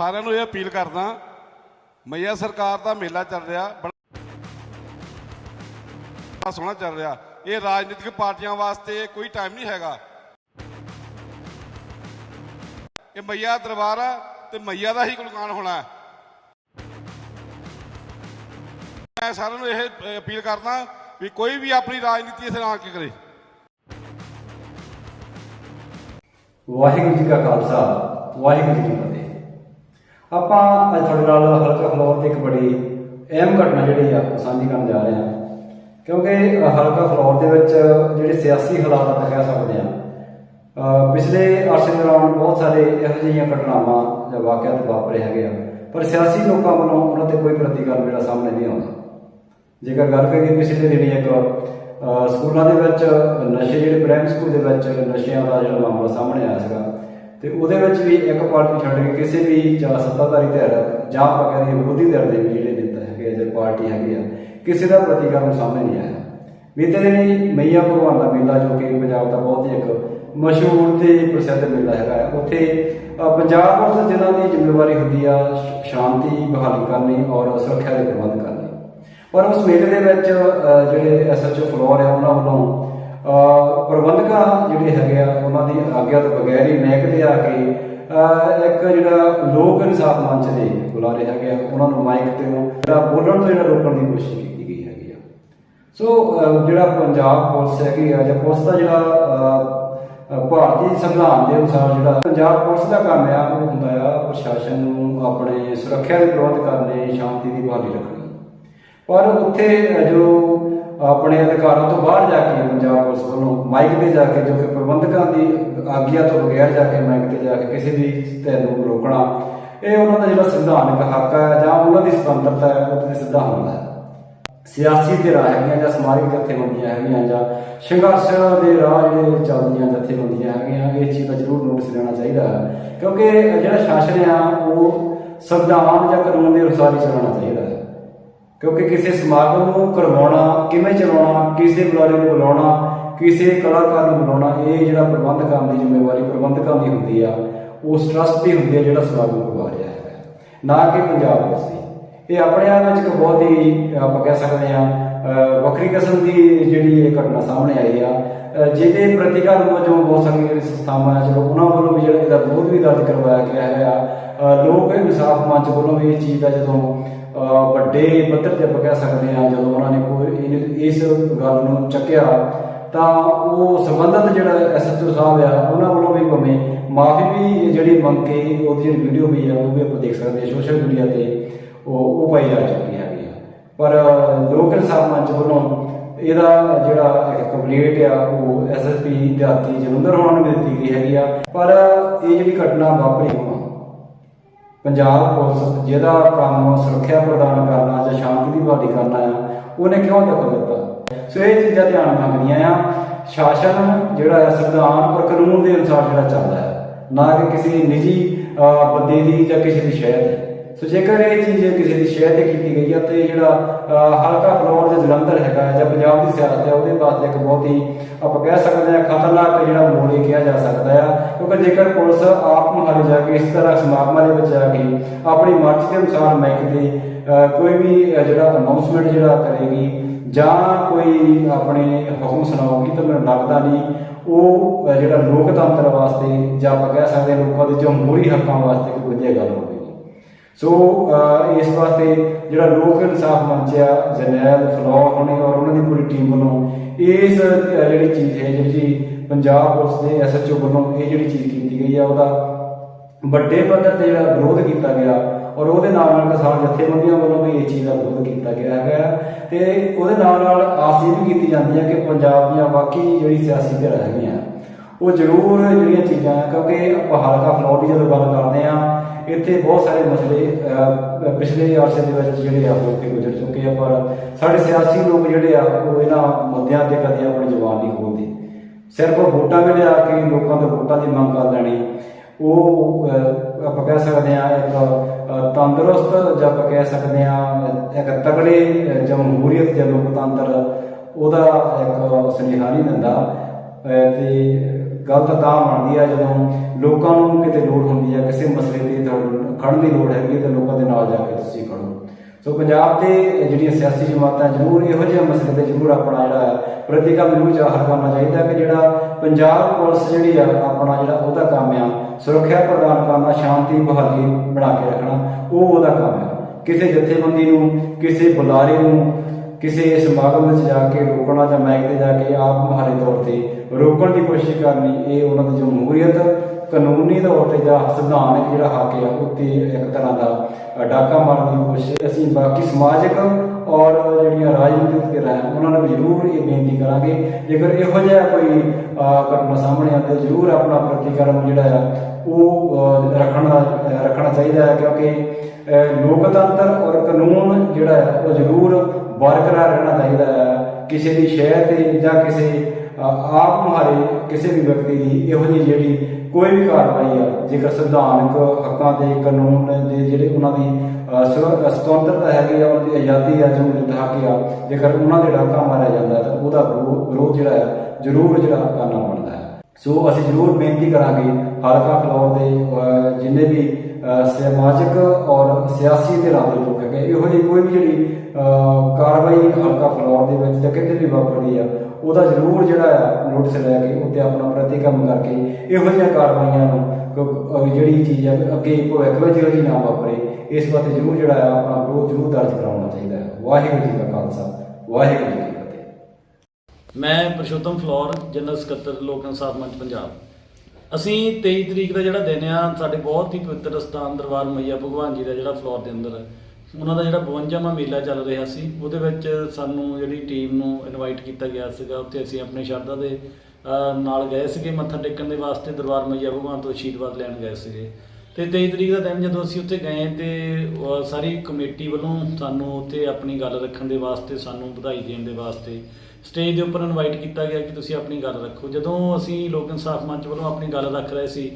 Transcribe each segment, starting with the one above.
ਸਾਰਿਆਂ ਨੂੰ ਇਹ ਅਪੀਲ ਕਰਦਾ, ਮਈਆ ਸਰਕਾਰ ਦਾ ਮੇਲਾ ਚੱਲ ਰਿਹਾ, ਬੜਾ ਸੋਹਣਾ ਚੱਲ ਰਿਹਾ। ਇਹ ਰਾਜਨੀਤਿਕ ਪਾਰਟੀਆਂ ਵਾਸਤੇ ਕੋਈ ਟਾਈਮ ਨਹੀਂ ਹੈਗਾ। ਇਹ ਮਈਆ ਦਰਬਾਰ ਆ ਤੇ ਮਈਆ ਦਾ ਹੀ ਗੁਣਗਾਨ ਹੋਣਾ। ਮੈਂ ਸਾਰਿਆਂ ਨੂੰ ਇਹ ਅਪੀਲ ਕਰਦਾ ਵੀ ਕੋਈ ਵੀ ਆਪਣੀ ਰਾਜਨੀਤੀ ਇਸ ਨਾਲ ਕੇ ਕਰੇ। ਵਾਹਿਗੁਰੂ ਜੀ ਕਾ ਖਾਲਸਾ, ਵਾਹਿਗੁਰੂ ਜੀ ਕੀ ਫਤਿਹ। ਆਪਾਂ ਅੱਜ ਤੁਹਾਡੇ ਨਾਲ ਹਲਕਾ ਫਲੋਰ ਤੇ ਇੱਕ ਬੜੀ ਅਹਿਮ ਘਟਨਾ ਜਿਹੜੀ ਆ ਸਾਂਝੀ ਕਰਨ ਜਾ ਰਹੇ ਹਾਂ। ਕਿਉਂਕਿ ਹਲਕਾ ਫਲੋਰ ਦੇ ਵਿੱਚ ਜਿਹੜੇ ਸਿਆਸੀ ਹਾਲਾਤ ਆਪਾਂ ਕਹਿ ਸਕਦੇ ਹਾਂ ਪਿਛਲੇ ਅਰਸੇ ਦੌਰਾਨ ਬਹੁਤ ਸਾਰੇ ਇਹੋ ਜਿਹੀਆਂ ਘਟਨਾਵਾਂ ਜਾਂ ਵਾਕਿਆਤ ਵਾਪਰੇ ਹੈਗੇ ਆ। ਪਰ ਸਿਆਸੀ ਲੋਕਾਂ ਵੱਲੋਂ ਉਹਨਾਂ ਤੇ ਕੋਈ ਪ੍ਰਤੀਕਰਮ ਜਿਹੜਾ ਸਾਹਮਣੇ ਨਹੀਂ ਆਉਂਦਾ। ਜੇਕਰ ਗੱਲ ਕਰੀਏ ਪਿਛਲੇ ਦਿਨੀ ਇੱਕ ਸਕੂਲਾਂ ਦੇ ਵਿੱਚ ਨਸ਼ੇ ਜਿਹੜੇ ਪ੍ਰਾਇਮਰੀ ਸਕੂਲ ਦੇ ਵਿੱਚ ਨਸ਼ਿਆਂ ਦਾ ਜਿਹੜਾ ਮਾਮਲਾ ਸਾਹਮਣੇ ਆਇਆ ਸੀਗਾ ਤੇ ਉਹਦੇ ਵਿੱਚ ਵੀ ਇੱਕ ਪਾਰਟੀ ਛੱਡ ਕੇ ਕਿਸੇ ਵੀ ਜਾਂ ਸੱਤਾਧਾਰੀ ਧਿਰ ਜਾਂ ਆਪਾਂ ਕਹਿੰਦੇ ਵਿਰੋਧੀ ਧਿਰ ਦੇ ਵੀ ਜਿਹੜੇ ਨੇਤਾ ਹੈਗੇ ਆ ਜਾਂ ਪਾਰਟੀ ਹੈਗੀ ਆ ਕਿਸੇ ਦਾ ਪ੍ਰਤੀਕਰਮ ਸਾਹਮਣੇ ਨਹੀਂ ਆਇਆ ਬੀਤੇ ਦਿਨੀ ਮਈਆ ਭਗਵਾਨ ਦਾ ਮੇਲਾ ਜੋ ਕਿ ਪੰਜਾਬ ਦਾ ਬਹੁਤ ਹੀ ਇੱਕ ਮਸ਼ਹੂਰ ਤੇ ਪ੍ਰਸਿੱਧ ਮੇਲਾ ਹੈਗਾ ਹੈ। ਉੱਥੇ ਪੰਜਾਬ ਪੁਲਿਸ ਜਿਨ੍ਹਾਂ ਦੀ ਜ਼ਿੰਮੇਵਾਰੀ ਹੁੰਦੀ ਆ ਸ਼ਾਂਤੀ ਬਹਾਲੀ ਕਰਨੀ ਔਰ ਸੁਰੱਖਿਆ ਦੇ ਪ੍ਰਬੰਧ ਕਰਨੇ ਪਰ ਉਸ ਮੇਲੇ ਦੇ ਵਿੱਚ ਅ, ਜਿਹੜੇ ਐਸਐਚਓ ਫਲੋਰ ਆ ਉਹਨਾਂ ਵੱਲੋਂ ਪ੍ਰਬੰਧਕਾਂ ਜਿਹੜੇ ਹੈਗੇ ਆ ਉਹਨਾਂ ਦੀ ਆਗਿਆ ਤੋਂ ਬਗੈਰ ਹੀ ਮਹਿਕ ਦੇ ਆ ਕੇ ਇੱਕ ਜਿਹੜਾ ਲੋਕ ਇਨਸਾਫ ਮੰਚ ਦੇ ਬੁਲਾਰੇ ਹੈਗੇ ਆ ਉਹਨਾਂ ਨੂੰ ਮਾਈਕ ਤੇ ਜਿਹੜਾ ਬੋਲਣ ਤੋਂ ਜਿਹੜਾ ਰੋਕਣ ਦੀ ਕੋਸ਼ਿਸ਼ ਕੀਤੀ ਗਈ ਹੈਗੀ ਆ। ਸੋ ਜਿਹੜਾ ਪੰਜਾਬ ਪੁਲਿਸ ਹੈਗੀ ਆ ਜਾਂ ਪੁਲਿਸ ਦਾ ਜਿਹੜਾ ਅਹ, ਭਾਰਤੀ ਸੰਵਿਧਾਨ ਦੇ ਅਨੁਸਾਰ ਜਿਹੜਾ ਪੰਜਾਬ ਪੁਲਿਸ ਦਾ ਕੰਮ ਆ ਉਹ ਹੁੰਦਾ ਆ ਪ੍ਰਸ਼ਾਸਨ ਨੂੰ ਆਪਣੇ ਸੁਰੱਖਿਆ ਦੇ ਪ੍ਰਬੰਧ ਕਰਨੇ ਸ਼ਾਂਤੀ ਦੀ ਬਹਾਲੀ ਰੱਖਣੀ। ਪਰ ਉੱਥੇ ਜੋ ਆਪਣੇ ਅਧਿਕਾਰਾਂ ਤੋਂ ਬਾਹਰ ਜਾ ਕੇ ਪੰਜਾਬ ਪੁਲਿਸ ਵੱਲੋਂ ਮਾਈਕ ਤੇ ਜਾ ਕੇ ਜੋ ਕਿ ਪ੍ਰਬੰਧਕਾਂ ਦੀ ਆਗਿਆ ਤੋਂ ਬਗੈਰ ਜਾ ਕੇ ਮਾਈਕ ਤੇ ਜਾ ਕੇ ਕਿਸੇ ਵੀ ਧਿਰ ਨੂੰ ਰੋਕਣਾ, ਇਹ ਉਹਨਾਂ ਦਾ ਜਿਹੜਾ ਸੰਵਿਧਾਨਕ ਹੱਕ ਹੈ ਜਾਂ ਉਹਨਾਂ ਦੀ ਸੁਤੰਤਰਤਾ ਹੈ, ਉਹ ਤੇ ਸਿੱਧਾ ਹੁੰਦਾ ਹੈ। ਸਿਆਸੀ ਧਿਰਾਂ ਹੈਗੀਆਂ ਜਾਂ ਸਮਾਜਿਕ ਜਥੇਬੰਦੀਆਂ ਹੈਗੀਆਂ ਜਾਂ ਸੰਘਰਸ਼ ਦੇ ਰਾਹ ਜਿਹੜੇ ਚੱਲਦੀਆਂ ਜਥੇਬੰਦੀਆਂ ਹੈਗੀਆਂ, ਇਹ ਚੀਜ਼ ਦਾ ਜ਼ਰੂਰ ਨੋਟਿਸ ਲੈਣਾ ਚਾਹੀਦਾ ਹੈ। ਕਿਉਂਕਿ ਜਿਹੜਾ ਸ਼ਾਸਨ ਆ, ਉਹ ਸੰਵਿਧਾਨ ਜਾਂ ਕਾਨੂੰਨ ਦੇ ਅਨੁਸਾਰ ਹੀ ਚੱਲਣਾ ਚਾਹੀਦਾ ਹੈ। ਕਿਉਂਕਿ ਕਿਸੇ ਸਮਾਗਮ ਨੂੰ ਕਰਵਾਉਣਾ, ਕਿਵੇਂ ਚਲਾਉਣਾ ਕਿਸੇ ਬੁਲਾਰੇ ਨੂੰ ਬੁਲਾਉਣਾ, ਕਿਸੇ ਕਲਾਕਾਰ ਨੂੰ ਬੁਲਾਉਣਾ, ਇਹ ਜਿਹੜਾ ਪ੍ਰਬੰਧਕਾਂ ਦੀ ਜ਼ਿੰਮੇਵਾਰੀ, ਪ੍ਰਬੰਧਕਾਂ ਦੀ ਹੁੰਦੀ ਆ, ਉਸ ਟਰਸਟ ਦੀ ਹੁੰਦੀ ਆ ਜਿਹੜਾ ਸਮਾਗਮ ਕਰਵਾ ਰਿਹਾ ਹੈ। ਨਾ ਕਿ ਪੰਜਾਬ ਪੁਲਿਸ ਇਹ ਆਪਣੇ ਆਪ ਵਿੱਚ ਇੱਕ ਬਹੁਤ ਹੀ, ਆਪਾਂ ਕਹਿ ਸਕਦੇ ਹਾਂ ਵੱਖਰੀ ਕਿਸਮ ਦੀ ਜਿਹੜੀ ਇਹ ਘਟਨਾ ਸਾਹਮਣੇ ਆਈ ਆ। ਜਿਹਦੇ ਪ੍ਰਤੀਕਾਰ ਵਜੋਂ ਬਹੁਤ ਸਾਰੀਆਂ ਜਿਹੜੀ ਸੰਸਥਾਵਾਂ ਆ, ਚਲੋ ਉਹਨਾਂ ਵੱਲੋਂ ਵੀ ਜਿਹੜਾ ਇਹਦਾ ਵਿਰੋਧ ਵੀ ਦਰਜ ਕਰਵਾਇਆ ਗਿਆ ਹੈ ਲੋਕ ਇਨਸਾਫ ਮੰਚ ਵੱਲੋਂ ਵੀ ਇਹ ਚੀਜ਼ ਦਾ ਜਦੋਂ ਵੱਡੇ ਪੱਧਰ ਤੇ ਆਪਾਂ ਕਹਿ ਸਕਦੇ ਹਾਂ, ਜਦੋਂ ਉਹਨਾਂ ਨੇ ਕੋਈ ਇਸ ਗੱਲ ਨੂੰ ਚੱਕਿਆ, ਤਾਂ ਉਹ ਸੰਬੰਧਤ ਜਿਹੜਾ ਐਸਐਚਓ ਸਾਹਿਬ ਆ, ਉਹਨਾਂ ਵੱਲੋਂ ਵੀ ਭਾਵੇਂ ਮਾਫੀ ਵੀ ਜਿਹੜੀ ਮੰਗ ਕੇ ਉਹਦੀ ਜਿਹੜੀ ਵੀਡੀਓ ਵੀ ਆ, ਉਹ ਵੀ ਆਪਾਂ ਦੇਖ ਸਕਦੇ ਹਾਂ ਸੋਸ਼ਲ ਮੀਡੀਆ ਤੇ ਉਹ ਉਹ ਪਾਈ ਜਾ ਚੁੱਕੀ ਹੈਗੀ ਪਰ ਲੋਕ ਇਨਸਾਫ ਮੰਚ ਵੱਲੋਂ ਇਹਦਾ ਜਿਹੜਾ ਇੱਕ ਕੰਪਲੀਟ ਆ, ਉਹ ਐਸਐਸਪੀ ਦਿਹਾਤੀ ਜਲੰਧਰ ਹੋਣਾ ਨੂੰ ਦਿੱਤੀ ਗਈ ਹੈਗੀ ਆ। ਪਰ ਇਹ ਜਿਹੜੀ ਘਟਨਾ ਵਾਪਰੀ ਪੰਜਾਬ ਪੁਲਿਸ, ਜਿਹਦਾ ਕੰਮ ਸੁਰੱਖਿਆ ਪ੍ਰਦਾਨ ਕਰਨਾ ਜਾਂ ਸ਼ਾਂਤੀ ਦੀ ਬਹਾਲੀ ਕਰਨਾ ਆ, ਉਹਨੇ ਕਿਉਂ ਦਖਲ ਦਿੱਤਾ? ਸੋ ਇਹ ਚੀਜ਼ਾਂ ਧਿਆਨ ਮੰਗਦੀਆਂ ਆ। ਸ਼ਾਸਨ ਜਿਹੜਾ ਹੈ ਸੰਵਿਧਾਨ ਔਰ ਕਾਨੂੰਨ ਦੇ ਅਨੁਸਾਰ ਜਿਹੜਾ ਚੱਲਦਾ ਹੈ ਨਾ ਕਿ ਕਿਸੇ ਨਿੱਜੀ ਬੰਦੇ ਦੀ ਜਾਂ ਕਿਸੇ ਦੀ ਸ਼ਹਿਰ ਦੀ ਸੋ ਜੇਕਰ ਇਹ ਚੀਜ਼ ਕਿਸੇ ਦੀ ਸ਼ਹਿਰ ਤੇ ਕੀਤੀ ਗਈ ਹੈ ਤੇ ਜਿਹੜਾ ਹਲਕਾ ਫਲੋਰ ਦੇ ਜਲੰਧਰ ਹੈਗਾ ਜਾਂ ਪੰਜਾਬ ਦੀ ਸਿਆਸਤ ਹੈ ਉਹਦੇ ਵਾਸਤੇ ਇੱਕ ਬਹੁਤ ਹੀ, ਆਪਾਂ ਕਹਿ ਸਕਦੇ ਹਾਂ, ਖਤਰਨਾਕ ਜਿਹੜਾ ਮੋੜ ਇਹ ਕਿਹਾ ਜਾ ਸਕਦਾ ਹੈ ਕਿਉਂਕਿ ਜੇਕਰ ਪੁਲਿਸ ਆਪ ਮੁਹਾਰੇ ਜਾ ਕੇ ਇਸ ਤਰ੍ਹਾਂ ਸਮਾਗਮਾਂ ਦੇ ਵਿੱਚ ਜਾ ਕੇ ਆਪਣੀ ਮਰਜ਼ੀ ਦੇ ਅਨੁਸਾਰ ਮਾਈਕ ਦੇ ਕੋਈ ਵੀ ਜਿਹੜਾ ਅਨਾਉਂਸਮੈਂਟ ਜਿਹੜਾ ਕਰੇਗੀ ਜਾਂ ਕੋਈ ਆਪਣੇ ਹੁਕਮ ਸੁਣਾਉਗੀ ਤਾਂ ਮੈਨੂੰ ਲੱਗਦਾ ਨਹੀਂ ਉਹ ਜਿਹੜਾ ਲੋਕਤੰਤਰ ਵਾਸਤੇ ਜਾਂ ਆਪਾਂ ਕਹਿ ਸਕਦੇ ਹਾਂ ਲੋਕਾਂ ਦੇ ਜਮਹੂਰੀ ਹੱਕਾਂ ਵਾਸਤੇ ਕੋਈ ਵਧੀਆ ਗੱਲ ਹੋਵੇ ਸੋ uh, ਇਸ ਵਾਸਤੇ ਜਿਹੜਾ ਲੋਕ ਇਨਸਾਫ ਮੰਚ ਆ ਜਨਰਲ ਫਲੋਰ ਹੋਣੇ ਔਰ ਉਹਨਾਂ ਦੀ ਪੂਰੀ ਟੀਮ ਵੱਲੋਂ, ਇਸ ਜਿਹੜੀ ਚੀਜ਼ ਹੈ, ਜਿਹੜੀ ਪੰਜਾਬ ਪੁਲਿਸ ਦੇ ਐਸਐਚਓ ਵੱਲੋਂ ਇਹ ਜਿਹੜੀ ਚੀਜ਼ ਕੀਤੀ ਗਈ ਆ ਉਹਦਾ ਵੱਡੇ ਪੱਧਰ ਤੇ ਜਿਹੜਾ ਵਿਰੋਧ ਕੀਤਾ ਗਿਆ ਔਰ ਉਹਦੇ ਨਾਲ ਨਾਲ ਕਿਸਾਨ ਜਥੇਬੰਦੀਆਂ ਵੱਲੋਂ ਵੀ ਇਹ ਚੀਜ਼ ਦਾ ਵਿਰੋਧ ਕੀਤਾ ਗਿਆ ਹੈਗਾ। ਤੇ ਉਹਦੇ ਨਾਲ ਨਾਲ ਆਸ ਇਹ ਵੀ ਕੀਤੀ ਜਾਂਦੀ ਹੈ ਕਿ ਪੰਜਾਬ ਦੀਆਂ ਬਾਕੀ ਜਿਹੜੀ ਸਿਆਸੀ ਧਿਰਾਂ ਹੈਗੀਆਂ ਉਹ ਜ਼ਰੂਰ ਜਿਹੜੀਆਂ ਚੀਜ਼ਾਂ ਕਿਉਂਕਿ ਆਪਾਂ ਹਲਕਾ ਫਲੋਰ ਦੀ ਜਦੋਂ ਗੱਲ ਕਰਦੇ ਆ ਇੱਥੇ ਬਹੁਤ ਸਾਰੇ ਮਸਲੇ ਪਿਛਲੇ ਅਰਸੇ ਦੇ ਵਿੱਚ ਜਿਹੜੇ ਆ ਉਹ ਇੱਥੇ ਗੁਜ਼ਰ ਚੁੱਕੇ ਆ ਪਰ ਸਾਡੇ ਸਿਆਸੀ ਲੋਕ ਜਿਹੜੇ ਆ ਉਹ ਇਹਨਾਂ ਮੁੱਦਿਆਂ ਤੇ ਕਦੇ ਆਪਣੀ ਜ਼ੁਬਾਨ ਨਹੀਂ ਖੋਲਦੇ ਸਿਰਫ ਵੋਟਾਂ ਵੇਲੇ ਆ ਕੇ ਲੋਕਾਂ ਤੋਂ ਵੋਟਾਂ ਦੀ ਮੰਗ ਕਰ ਲੈਣੀ। ਉਹ ਆਪਾਂ ਕਹਿ ਸਕਦੇ ਆ ਇੱਕ ਤੰਦਰੁਸਤ ਜਾਂ ਆਪਾਂ ਕਹਿ ਸਕਦੇ ਆ ਇੱਕ ਤਗੜੇ ਅਹ, ਜਮਹੂਰੀਅਤ ਜਾਂ ਲੋਕਤੰਤਰ ਉਹਦਾ ਇੱਕ ਸੁਨੇਹਾ ਨਹੀਂ ਦਿੰਦਾ। ਅਹ, ਤੇ ਗੱਲ ਤਾਂ ਬਣਦੀ ਆ, ਜਦੋਂ ਲੋਕਾਂ ਨੂੰ ਕਿਤੇ ਲੋੜ ਹੁੰਦੀ ਆ, ਕਿਸੇ ਮਸਲੇ ਤੇ ਤੁਹਾਨੂੰ ਖੜਨ ਦੀ ਲੋੜ ਹੈਗੀ ਤੇ ਲੋਕਾਂ ਦੇ ਨਾਲ ਜਾ ਕੇ ਤੁਸੀਂ ਖੜੋ ਸੋ ਪੰਜਾਬ ਦੇ ਜਿਹੜੀਆਂ ਸਿਆਸੀ ਜਮਾਤਾਂ ਜ਼ਰੂਰ ਇਹੋ ਜਿਹੇ ਮਸਲੇ ਤੇ ਜ਼ਰੂਰ ਆਪਣਾ ਜਿਹੜਾ ਪ੍ਰਤੀਕਰਮ ਜ਼ਰੂਰ ਜ਼ਾਹਰ ਕਰਨਾ ਚਾਹੀਦਾ ਕਿ ਜਿਹੜਾ ਪੰਜਾਬ ਪੁਲਿਸ ਜਿਹੜੀ ਆ, ਆਪਣਾ ਜਿਹੜਾ ਉਹਦਾ ਕੰਮ ਆ, ਸੁਰੱਖਿਆ ਪ੍ਰਦਾਨ ਕਰਨਾ, ਸ਼ਾਂਤੀ, ਬਹਾਲੀ ਬਣਾ ਕੇ ਰੱਖਣਾ, ਉਹ ਉਹਦਾ ਕੰਮ ਆ। ਕਿਸੇ ਜਥੇਬੰਦੀ ਨੂੰ, ਕਿਸੇ ਬੁਲਾਰੇ ਨੂੰ ਕਿਸੇ ਸਮਾਗਮ ਵਿੱਚ ਜਾ ਕੇ ਰੋਕਣਾ ਜਾਂ ਮਾਈਕ ਤੇ ਜਾ ਕੇ ਆਪ ਮੁਹਾਰੇ ਤੌਰ ਤੇ ਰੋਕਣ ਦੀ ਕੋਸ਼ਿਸ਼ ਕਰਨੀ, ਇਹ ਉਹਨਾਂ ਦੀ ਜਮਹੂਰੀਅਤ ਕਾਨੂੰਨੀ ਤੌਰ ਤੇ ਜਾਂ ਸੰਵਿਧਾਨਕ ਜਿਹੜਾ ਹੱਕ ਆ ਉੱਤੇ ਇੱਕ ਤਰ੍ਹਾਂ ਦਾ ਡਾਕਾ ਮਾਰਨ ਦੀ ਕੋਸ਼ਿਸ਼ ਅਸੀਂ ਬਾਕੀ ਸਮਾਜਿਕ ਔਰ ਜਿਹੜੀਆਂ ਰਾਜਨੀਤਿਕ ਧਿਰਾਂ ਉਹਨਾਂ ਨੂੰ ਜ਼ਰੂਰ ਇਹ ਬੇਨਤੀ ਕਰਾਂਗੇ। ਜੇਕਰ ਇਹੋ ਜਿਹਾ ਕੋਈ ਘਟਨਾ ਸਾਹਮਣੇ ਆਉਂਦੀ ਹੈ, ਜ਼ਰੂਰ ਆਪਣਾ ਪ੍ਰਤੀਕਰਮ ਜਿਹੜਾ ਹੈ ਉਹ ਰੱਖਣਾ ਰੱਖਣਾ ਚਾਹੀਦਾ ਹੈ, ਕਿਉਂਕਿ ਲੋਕਤੰਤਰ ਔਰ ਕਾਨੂੰਨ ਜਿਹੜਾ ਹੈ, ਉਹ ਜ਼ਰੂਰ ਬਰਕਰਾਰ ਰਹਿਣਾ ਚਾਹੀਦਾ ਹੈ। ਕਿਸੇ ਦੀ ਸ਼ਹਿਰ ਤੇ ਜਾਂ ਕਿਸੇ ਆਪ ਮੁਹਾਰੇ ਕਿਸੇ ਵੀ ਵਿਅਕਤੀ ਦੀ ਇਹੋ ਜਿਹੀ ਜਿਹੜੀ ਕੋਈ ਵੀ ਕਾਰਵਾਈ ਆ, ਜੇਕਰ ਸੰਵਿਧਾਨਕ ਹੱਕਾਂ ਦੇ, ਕਾਨੂੰਨ ਦੇ ਜਿਹੜੇ ਉਹਨਾਂ ਦੀ ਸੁਤੰਤਰਤਾ ਹੈਗੀ ਆ, ਉਹਨਾਂ ਦੀ ਆਜ਼ਾਦੀ ਆ ਜੋ ਹੱਕ ਆ, ਜੇਕਰ ਉਹਨਾਂ ਦੇ ਡਾਕਾ ਮਾਰਿਆ ਜਾਂਦਾ ਤਾਂ ਉਹਦਾ ਵਿਰੋਧ ਜਿਹੜਾ ਹੈ ਜ਼ਰੂਰ ਜਿਹੜਾ ਕਰਨਾ ਬਣਦਾ ਹੈ। ਸੋ ਅਸੀਂ ਜ਼ਰੂਰ ਬੇਨਤੀ ਕਰਾਂਗੇ ਹਲਕਾ ਫਲੌਰ ਦੇ ਜਿੰਨੇ ਵੀ ਸਮਾਜਿਕ ਔਰ ਸਿਆਸੀ ਧਿਰਾਂ ਦੇ ਲੋਕ ਹੈਗੇ ਇਹੋ ਜਿਹੀ ਕੋਈ ਵੀ ਜਿਹੜੀ ਕਾਰਵਾਈ ਹਲਕਾ ਫਲੌਰ ਦੇ ਵਿੱਚ ਜਾਂ ਕਿਤੇ ਵੀ ਵਾਪਰਦੀ ਆ, ਉਹਦਾ ਜ਼ਰੂਰ ਜਿਹੜਾ ਆ ਨੋਟਿਸ ਲੈ ਕੇ ਉੱਤੇ ਆਪਣਾ ਪ੍ਰਤੀਕਰਮ ਕਰਕੇ ਇਹੋ ਜਿਹੀਆਂ ਕਾਰਵਾਈਆਂ ਨੂੰ ਜਿਹੜੀ ਚੀਜ਼ ਹੈ ਅੱਗੇ ਭਵਿੱਖ ਵਿੱਚ ਇਹੋ ਨਾ ਵਾਪਰੇ, ਇਸ ਬਾਰੇ ਜ਼ਰੂਰ ਜਿਹੜਾ ਆ ਆਪਣਾ ਵਿਰੋਧ ਜ਼ਰੂਰ ਦਰਜ ਕਰਾਉਣਾ ਚਾਹੀਦਾ ਹੈ। ਵਾਹਿਗੁਰੂ ਜੀ ਕਾ ਖਾਲਸਾ, ਵਾਹਿਗੁਰੂ ਜੀ ਕੀ ਫਤਿਹ। ਮੈਂ ਪ੍ਰਸ਼ੋਤਮ ਫਲੌਰ ਜਨਰਲ ਸਕੱਤਰ ਲੋਕ ਇਨਸਾਫ ਮੰਚ ਪੰਜਾਬ। ਅਸੀਂ 23 ਤਰੀਕ ਦਾ ਜਿਹੜਾ ਦਿਨ ਆ, ਸਾਡੇ ਬਹੁਤ ਹੀ ਪਵਿੱਤਰ ਸਥਾਨ ਦਰਬਾਰ ਮਈਆ ਭਗਵਾਨ ਜੀ ਦਾ ਜਿਹੜਾ ਫਲੋਰ ਦੇ ਅੰਦਰ। ਉਹਨਾਂ ਦਾ ਜਿਹੜਾ 52ਵਾਂ ਮੇਲਾ ਚੱਲ ਰਿਹਾ ਸੀ, ਉਹਦੇ ਵਿੱਚ ਸਾਨੂੰ ਜਿਹੜੀ ਟੀਮ ਨੂੰ ਇਨਵਾਈਟ ਕੀਤਾ ਗਿਆ ਸੀਗਾ, ਉੱਥੇ ਅਸੀਂ ਆਪਣੇ ਸ਼ਰਧਾ ਦੇ ਨਾਲ ਗਏ ਸੀਗੇ, ਮੱਥਾ ਟੇਕਣ ਦੇ ਵਾਸਤੇ ਦਰਬਾਰ ਮਈਆ ਭਗਵਾਨ ਤੋਂ ਆਸ਼ੀਰਵਾਦ ਲੈਣ ਗਏ ਸੀਗੇ। ਤੇ 23 ਤਰੀਕ ਦਾ ਦਿਨ ਜਦੋਂ ਅਸੀਂ ਉੱਥੇ ਗਏ ਤੇ ਅਹ, ਸਾਰੀ ਕਮੇਟੀ ਵੱਲੋਂ ਸਾਨੂੰ ਉੱਥੇ ਆਪਣੀ ਗੱਲ ਰੱਖਣ ਦੇ ਵਾਸਤੇ ਸਾਨੂੰ ਵਧਾਈ ਦੇਣ ਦੇ ਵਾਸਤੇ ਸਟੇਜ ਦੇ ਉੱਪਰ ਇਨਵਾਈਟ ਕੀਤਾ ਗਿਆ ਕਿ ਤੁਸੀਂ ਆਪਣੀ ਗੱਲ ਰੱਖੋ। ਜਦੋਂ ਅਸੀਂ ਲੋਕ ਇਨਸਾਫ ਮੰਚ ਵੱਲੋਂ ਆਪਣੀ ਗੱਲ ਰੱਖ ਰਹੇ ਸੀ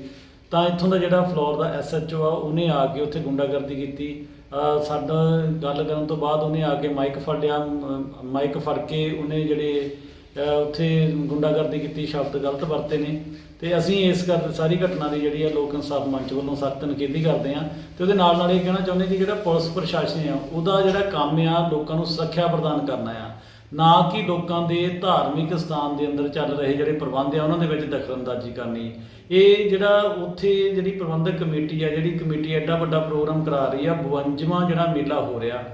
ਤਾਂ ਇੱਥੋਂ ਦਾ ਜਿਹੜਾ ਫਲੋਰ ਦਾ ਐਸਐਚਓ ਆ ਉਹਨੇ ਆ ਕੇ ਉੱਥੇ ਗੁੰਡਾਗਰਦੀ ਕੀਤੀ। ਅਹ ਸਾਡਾ ਗੱਲ ਕਰਨ ਤੋਂ ਬਾਅਦ ਉਹਨੇ ਆ ਕੇ ਮਾਈਕ ਫੜ ਲਿਆ ਮ- ਮਾਈਕ ਫੜ ਕੇ ਉਹਨੇ ਜਿਹੜੇ ਉੱਥੇ ਗੁੰਡਾਗਰਦੀ ਕੀਤੀ, ਸ਼ਬਦ ਗਲਤ ਵਰਤੇ ਨੇ। ਤੇ ਅਸੀਂ ਇਸ ਕਰ ਸਾਰੀ ਘਟਨਾ ਦੀ ਜਿਹੜੀ ਆ, ਲੋਕ ਇਨਸਾਫ ਮੰਚ ਵੱਲੋਂ ਸਖਤ ਨਿਖੇਧੀ ਕਰਦੇ ਆ ਤੇ ਉਹਦੇ ਨਾਲ ਨਾਲ ਇਹ ਕਹਿਣਾ ਚਾਹੁੰਦੇ ਕਿ ਜਿਹੜਾ ਪੁਲਿਸ ਪ੍ਰਸ਼ਾਸਨ ਆ, ਉਹਦਾ ਜਿਹੜਾ ਕੰਮ ਆ, ਲੋਕਾਂ ਨੂੰ ਸੁਰੱਖਿਆ ਪ੍ਰਦਾਨ ਕਰਨਾ ਆ। ਨਾ ਕਿ ਲੋਕਾਂ ਦੇ ਧਾਰਮਿਕ ਸਥਾਨ ਦੇ ਅੰਦਰ ਚੱਲ ਰਹੇ ਜਿਹੜੇ ਪ੍ਰਬੰਧ ਆ, ਉਹਨਾਂ ਦੇ ਵਿੱਚ ਦਖਲਅੰਦਾਜ਼ੀ ਕਰਨੀ। ਇਹ ਜਿਹੜਾ ਉੱਥੇ ਜਿਹੜੀ ਪ੍ਰਬੰਧਕ ਕਮੇਟੀ ਆ, ਜਿਹੜੀ ਕਮੇਟੀ ਐਡਾ ਵੱਡਾ ਪ੍ਰੋਗਰਾਮ ਕਰਾ ਰਹੀ ਆ 52ਵਾਂ ਜਿਹੜਾ ਮੇਲਾ ਹੋ ਰਿਹਾ।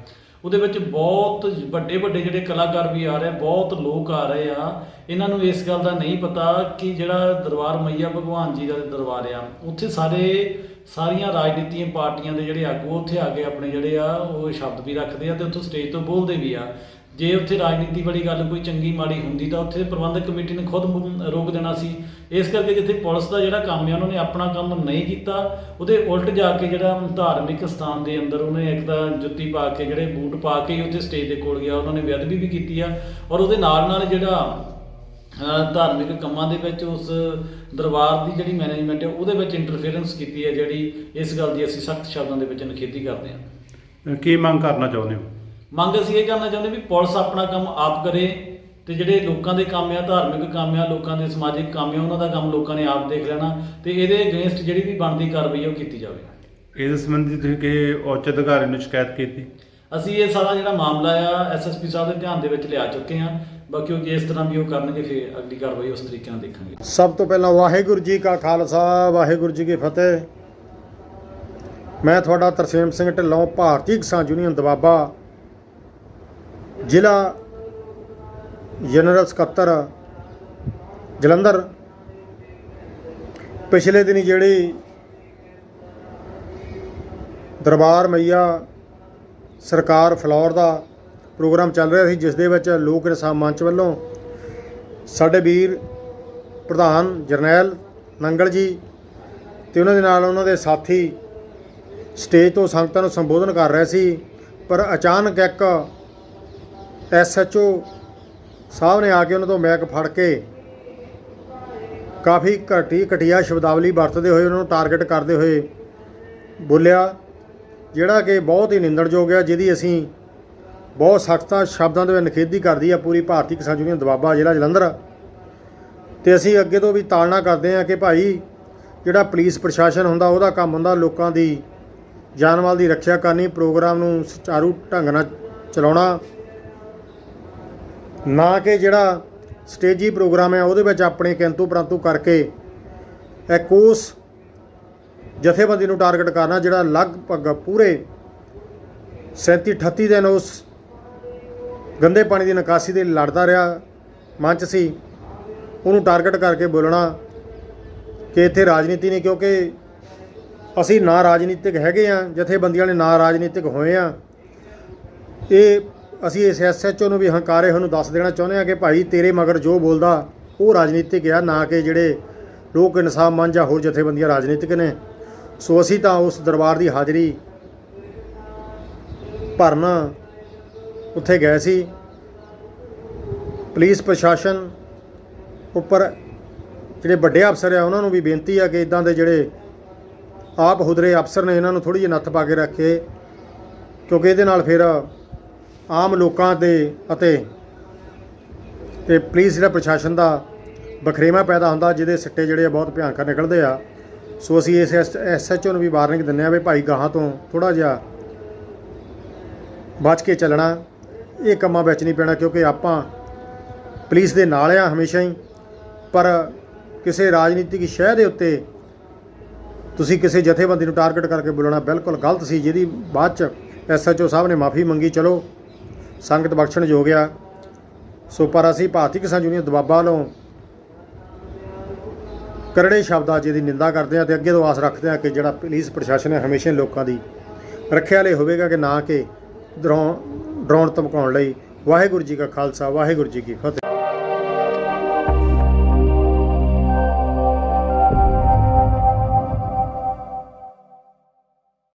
ਉਹਦੇ ਵਿੱਚ ਬਹੁਤ ਵੱਡੇ ਵੱਡੇ ਜਿਹੜੇ ਕਲਾਕਾਰ ਵੀ ਆ ਰਹੇ ਬਹੁਤ ਲੋਕ ਆ ਰਹੇ ਆ। ਇਹਨਾਂ ਨੂੰ ਇਸ ਗੱਲ ਦਾ ਨਹੀਂ ਪਤਾ ਕਿ ਜਿਹੜਾ ਦਰਬਾਰ ਮਈਆ ਭਗਵਾਨ ਜੀ ਦਾ ਦਰਬਾਰ ਆ, ਉੱਥੇ ਸਾਰੇ ਸਾਰੀਆਂ ਰਾਜਨੀਤੀਆਂ ਪਾਰਟੀਆਂ ਦੇ ਜਿਹੜੇ ਆਗੂ ਉੱਥੇ ਆ ਕੇ ਆਪਣੇ ਜਿਹੜੇ ਆ, ਉਹ ਸ਼ਬਦ ਵੀ ਰੱਖਦੇ ਆ ਤੇ ਉੱਥੋਂ ਸਟੇਜ ਤੋਂ ਬੋਲਦੇ ਵੀ ਆ। ਜੇ ਉੱਥੇ ਰਾਜਨੀਤੀ ਵਾਲੀ ਗੱਲ ਕੋਈ ਚੰਗੀ ਮਾੜੀ ਹੁੰਦੀ ਤਾਂ ਉੱਥੇ ਪ੍ਰਬੰਧਕ ਕਮੇਟੀ ਨੇ ਖੁਦ ਰੋਕ ਦੇਣਾ ਸੀ। ਇਸ ਕਰਕੇ ਜਿੱਥੇ ਪੁਲਿਸ ਦਾ ਜਿਹੜਾ ਕੰਮ ਹੈ ਉਹਨਾਂ ਨੇ ਆਪਣਾ ਕੰਮ ਨਹੀਂ ਕੀਤਾ। ਉਹਦੇ ਉਲਟ ਜਾ ਕੇ ਜਿਹੜਾ ਧਾਰਮਿਕ ਸਥਾਨ ਦੇ ਅੰਦਰ ਉਹਨੇ ਇੱਕ ਤਾਂ ਜੁੱਤੀ ਪਾ ਕੇ ਜਿਹੜੇ ਬੂਟ ਪਾ ਕੇ ਹੀ ਉੱਥੇ ਸਟੇਜ ਦੇ ਕੋਲ ਗਿਆ। ਉਹਨਾਂ ਨੇ ਬੇਅਦਬੀ ਵੀ ਕੀਤੀ ਆ ਔਰ ਉਹਦੇ ਨਾਲ ਨਾਲ ਜਿਹੜਾ ਧਾਰਮਿਕ ਕੰਮਾਂ ਦੇ ਵਿੱਚ ਉਸ ਦਰਬਾਰ ਦੀ ਜਿਹੜੀ ਮੈਨੇਜਮੈਂਟ ਹੈ ਉਹਦੇ ਵਿੱਚ ਇੰਟਰਫੇਰੈਂਸ ਕੀਤੀ ਹੈ ਜਿਹੜੀ ਇਸ ਗੱਲ ਦੀ ਅਸੀਂ ਸਖਤ ਸ਼ਬਦਾਂ ਦੇ ਵਿੱਚ ਨਿਖੇਧੀ ਕਰਦੇ ਹਾਂ। ਕੀ ਮੰਗ ਕਰਨਾ ਚਾਹੁੰਦੇ ਹੋ? ਮੰਗ ਅਸੀਂ ਇਹ ਕਰਨਾ ਚਾਹੁੰਦੇ ਵੀ ਪੁਲਿਸ ਆਪਣਾ ਕੰਮ ਆਪ ਕਰੇ ਤੇ ਜਿਹੜੇ ਲੋਕਾਂ ਦੇ ਕੰਮ ਆ ਧਾਰਮਿਕ ਕੰਮ ਆ ਲੋਕਾਂ ਦੇ ਸਮਾਜਿਕ ਕੰਮ ਆ ਉਹਨਾਂ ਦਾ ਕੰਮ ਲੋਕਾਂ ਨੇ ਆਪ ਦੇਖ ਲੈਣਾ ਤੇ ਇਹਦੇ ਅਗੇਂਸਟ ਜਿਹੜੀ ਵੀ ਬਣਦੀ ਕਾਰਵਾਈ ਆ ਉਹ ਕੀਤੀ ਜਾਵੇ। ਇਸ ਸੰਬੰਧੀ ਤੁਸੀਂ ਕਿ ਉੱਚ ਅਧਿਕਾਰੀ ਨੂੰ ਸ਼ਿਕਾਇਤ ਕੀਤੀ? ਅਸੀਂ ਇਹ ਸਾਰਾ ਜਿਹੜਾ ਮਾਮਲਾ ਆ ਐਸਐਸਪੀ ਸਾਹਿਬ ਦੇ ਧਿਆਨ ਦੇ ਵਿੱਚ ਲਿਆ ਚੁੱਕੇ ਹਾਂ ਬਾਕੀ ਉਹ ਜਿਸ ਤਰ੍ਹਾਂ ਵੀ ਉਹ ਕਰਨਗੇ ਫਿਰ ਅਗਲੀ ਕਾਰਵਾਈ ਉਸ ਤਰੀਕੇ ਨਾਲ ਦੇਖਾਂਗੇ। ਸਭ ਤੋਂ ਪਹਿਲਾਂ ਵਾਹਿਗੁਰੂ ਜੀ ਕਾ ਖਾਲਸਾ ਵਾਹਿਗੁਰੂ ਜੀ ਕੀ ਫਤਿਹ। ਮੈਂ ਤੁਹਾਡਾ ਤਰਸੇਮ ਸਿੰਘ ਢਿੱਲੋਂ ਭਾਰਤੀ ਕਿਸਾਨ ਯੂਨੀਅਨ ਦਵਾਬਾ ਜ਼ਿਲ੍ਹਾ ਜਨਰਲ ਸਕੱਤਰ ਜਲੰਧਰ। ਪਿਛਲੇ ਦਿਨੀ ਜਿਹੜੀ ਦਰਬਾਰ ਮਈਆ ਸਰਕਾਰ ਫਲੋਰ ਦਾ ਪ੍ਰੋਗਰਾਮ ਚੱਲ ਰਿਹਾ ਸੀ, ਜਿਸ ਦੇ ਵਿੱਚ ਲੋਕ ਇਨਸਾਫ ਮੰਚ ਵੱਲੋਂ ਸਾਡੇ ਵੀਰ ਪ੍ਰਧਾਨ ਜਰਨੈਲ ਨੰਗਲ ਜੀ ਤੇ ਉਹਨਾਂ ਦੇ ਨਾਲ ਉਹਨਾਂ ਦੇ ਸਾਥੀ ਸਟੇਜ ਤੋਂ ਸੰਗਤਾਂ ਨੂੰ ਸੰਬੋਧਨ ਕਰ ਰਹੇ ਸੀ, ਪਰ ਅਚਾਨਕ ਇੱਕ ਐਸਐਚਓ ਸਾਹਿਬ ਨੇ ਆ ਕੇ ਉਹਨਾਂ ਤੋਂ ਮੈਕ ਫੜ ਕੇ ਕਾਫੀ ਘਟੀ ਘਟੀਆ ਸ਼ਬਦਾਵਲੀ ਵਰਤਦੇ ਹੋਏ ਉਹਨਾਂ ਨੂੰ ਟਾਰਗੇਟ ਕਰਦੇ ਹੋਏ ਬੋਲਿਆ, ਜਿਹੜਾ ਕਿ ਬਹੁਤ ਹੀ ਨਿੰਦਣਯੋਗ ਹੈ, ਜਿਹਦੀ ਅਸੀਂ ਬਹੁਤ ਸਖਤਾਂ ਸ਼ਬਦਾਂ ਦੇ ਵਿੱਚ ਨਿਖੇਧੀ ਕਰਦੀ ਆ, ਪੂਰੀ ਭਾਰਤੀ ਕਿਸਾਨ ਯੂਨੀਅਨ ਦਵਾਬਾ ਜ਼ਿਲ੍ਹਾ ਜਲੰਧਰ। ਤੇ ਅਸੀਂ ਅੱਗੇ ਤੋਂ ਵੀ ਤਾਲਨਾ ਕਰਦੇ ਹਾਂ ਕਿ ਭਾਈ, ਜਿਹੜਾ ਪੁਲਿਸ ਪ੍ਰਸ਼ਾਸਨ ਹੁੰਦਾ, ਉਹਦਾ ਕੰਮ ਹੁੰਦਾ ਲੋਕਾਂ ਦੀ ਜਾਨਮਾਲ ਦੀ ਰੱਖਿਆ ਕਰਨੀ, ਪ੍ਰੋਗਰਾਮ ਨੂੰ ਸੁਚਾਰੂ ਢੰਗ ਨਾਲ ਚਲਾਉਣਾ। ਨਾ ਕਿ ਜਿਹੜਾ ਸਟੇਜੀ ਪ੍ਰੋਗਰਾਮ ਹੈ, ਉਹਦੇ ਵਿੱਚ ਆਪਣੇ ਕਿੰਤੂ ਪਰੰਤੂ ਕਰਕੇ ਇੱਕ ਉਸ ਜਥੇਬੰਦੀ ਨੂੰ ਟਾਰਗੇਟ ਕਰਨਾ ਜਿਹੜਾ ਲਗਭਗ ਪੂਰੇ 37 38 ਦਿਨ ਉਸ ਗੰਦੇ ਪਾਣੀ ਦੀ ਨਿਕਾਸੀ ਦੇ ਲੜਦਾ ਰਿਹਾ। ਮੰਚ ਸੀ, ਉਹਨੂੰ ਟਾਰਗੇਟ ਕਰਕੇ ਬੋਲਣਾ ਕਿ ਇੱਥੇ ਰਾਜਨੀਤੀ ਨਹੀਂ, ਕਿਉਂਕਿ ਅਸੀਂ ਨਾ ਰਾਜਨੀਤਿਕ ਹੈਗੇ ਆ ਜਥੇਬੰਦੀਆਂ ਨੇ ਨਾ ਰਾਜਨੀਤਿਕ ਹੋਏ ਆ ਇਹ ਅਸੀਂ ਇਸ ਐਸਐਚਓ ਨੂੰ ਵੀ ਹੰਕਾਰੇ ਉਹਨੂੰ ਦੱਸ ਦੇਣਾ ਚਾਹੁੰਦੇ ਹਾਂ ਕਿ ਭਾਈ ਤੇਰੇ ਮਗਰ ਜੋ ਬੋਲਦਾ, ਉਹ ਰਾਜਨੀਤਿਕ ਆ, ਨਾ ਕਿ ਜਿਹੜੇ ਲੋਕ ਇਨਸਾਫ ਮੰਨ ਜਾਂ ਹੋਰ ਜਥੇਬੰਦੀਆਂ ਰਾਜਨੀਤਿਕ ਨੇ। ਸੋ ਅਸੀਂ ਤਾਂ ਉਸ ਦਰਬਾਰ ਦੀ ਹਾਜ਼ਰੀ ਭਰਨ ਉੱਥੇ ਗਏ ਸੀ। ਪੁਲਿਸ ਪ੍ਰਸ਼ਾਸਨ ਉੱਪਰ ਜਿਹੜੇ ਵੱਡੇ ਅਫਸਰ ਆ, ਉਹਨਾਂ ਨੂੰ ਵੀ ਬੇਨਤੀ ਆ ਕਿ ਇਦਾਂ ਦੇ ਜਿਹੜੇ ਆਪ ਹੁਦਰੇ ਅਫਸਰ ਨੇ, ਇਹਨਾਂ ਨੂੰ ਥੋੜੀ ਜਿਹੀ ਨੱਥ ਪਾ ਕੇ ਰੱਖੇ, ਕਿਉਂਕਿ ਇਹਦੇ ਨਾਲ ਫਿਰ ਆਮ ਲੋਕਾਂ 'ਤੇ ਅਤੇ ਤੇ ਪੁਲਿਸ ਜਿਹੜਾ ਪ੍ਰਸ਼ਾਸਨ ਦਾ ਬਖਰੇਵਾ ਪੈਦਾ ਹੁੰਦਾ, ਜਿਹਦੇ ਸਿੱਟੇ ਜਿਹੜੇ ਆ ਬਹੁਤ ਭਿਆਨਕ ਨਿਕਲਦੇ ਆ। ਸੋ ਅਸੀਂ ਇਸ ਐਸਐਚਓ ਨੂੰ ਵੀ ਵਾਰਨਿੰਗ ਦਿੰਦੇ ਆ ਵੀ ਭਾਈ ਗਾਹਾਂ ਤੋਂ ਥੋੜਾ ਜਿਹਾ ਬਚ ਕੇ ਚੱਲਣਾ। ਇਹ ਕੰਮਾਂ ਵਿੱਚ ਨਹੀਂ ਪੈਣਾ ਕਿਉਂਕਿ ਆਪਾਂ ਪੁਲਿਸ ਦੇ ਨਾਲ ਆ ਹਮੇਸ਼ਾ ਹੀ। ਪਰ ਕਿਸੇ ਰਾਜਨੀਤਿਕ ਸ਼ਹਿ ਦੇ ਉੱਤੇ ਤੁਸੀਂ ਕਿਸੇ ਜਥੇਬੰਦੀ ਨੂੰ ਟਾਰਗੇਟ ਕਰਕੇ ਬੋਲਣਾ ਬਿਲਕੁਲ ਗਲਤ ਸੀ, ਜਿਹਦੀ ਬਾਅਦ ਚ ਐਸਐਚਓ ਸਾਹਿਬ ਨੇ ਮਾਫੀ ਮੰਗੀ, ਚਲੋ ਸੰਗਤ ਬਖਸ਼ਣ ਜੋ ਗਿਆ ਸੋ ਪਰ ਅਸੀਂ ਭਾਰਤੀ ਕਿਸਾਨ ਯੂਨੀਅਨ ਦਬਾਬਾ ਵੱਲੋਂ ਕਰੜੇ ਸ਼ਬਦਾਂ 'ਚ ਇਹਦੀ ਨਿੰਦਾ ਕਰਦੇ ਹਾਂ ਤੇ ਅੱਗੇ ਤੋਂ ਆਸ ਰੱਖਦੇ ਹਾਂ ਕਿ ਜਿਹੜਾ ਪੁਲਿਸ ਪ੍ਰਸ਼ਾਸਨ ਹੈ ਹਮੇਸ਼ਾ ਲੋਕਾਂ ਦੀ ਰੱਖਿਆ ਲਈ ਹੋਵੇਗਾ ਕਿ ਨਾ ਕਿ ਡਰਾਉਣ ਡਰਾਉਣ ਧਮਕਾਉਣ ਲਈ। ਵਾਹਿਗੁਰੂ ਜੀ ਕਾ ਖਾਲਸਾ, ਵਾਹਿਗੁਰੂ ਜੀ ਕੀ ਫਤਿਹ।